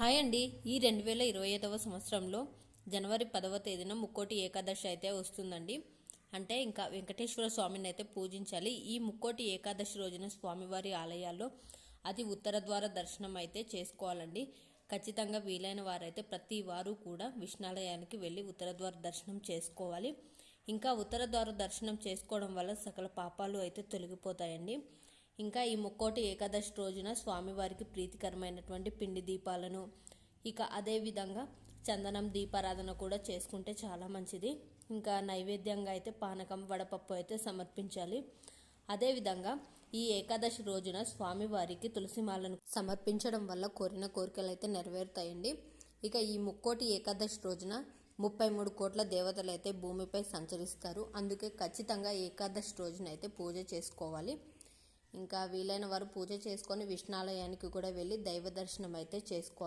Hi అండి. ఈ రెండు వేల ఇరవై ఐదవ సంవత్సరంలో జనవరి పదవ తేదీన ముక్కోటి ఏకాదశి అయితే వస్తుందండి. అంటే ఇంకా వెంకటేశ్వర స్వామిని అయితే పూజించాలి. ఈ ముక్కోటి ఏకాదశి రోజున స్వామివారి ఆలయాల్లో అది ఉత్తర ద్వార దర్శనం అయితే చేసుకోవాలండి. ఖచ్చితంగా వీలైన వారైతే ప్రతి వారు కూడా విష్ణాలయానికి వెళ్ళి ఉత్తర ద్వార దర్శనం చేసుకోవాలి. ఇంకా ఉత్తర ద్వార దర్శనం చేసుకోవడం వల్ల సకల పాపాలు అయితే తొలగిపోతాయండి. ఇంకా ఈ ముక్కోటి ఏకాదశి రోజున స్వామివారికి ప్రీతికరమైనటువంటి పిండి దీపాలను ఇక అదేవిధంగా చందనం దీపారాధన కూడా చేసుకుంటే చాలా మంచిది. ఇంకా నైవేద్యంగా అయితే పానకం వడపప్పు అయితే సమర్పించాలి. అదేవిధంగా ఈ ఏకాదశి రోజున స్వామివారికి తులసిమాలను సమర్పించడం వల్ల కోరిన కోరికలు అయితే నెరవేరుతాయండి. ఇక ఈ ముక్కోటి ఏకాదశి రోజున ముప్పై మూడు కోట్ల దేవతలు అయితే భూమిపై సంచరిస్తారు. అందుకే ఖచ్చితంగా ఏకాదశి రోజున అయితే పూజ చేసుకోవాలి. ఇంకా వీలైన వారు పూజ చేసుకొని విష్ణాలయానికి కూడా వెళ్ళి దైవ దర్శనం అయితే చేసుకోవాలి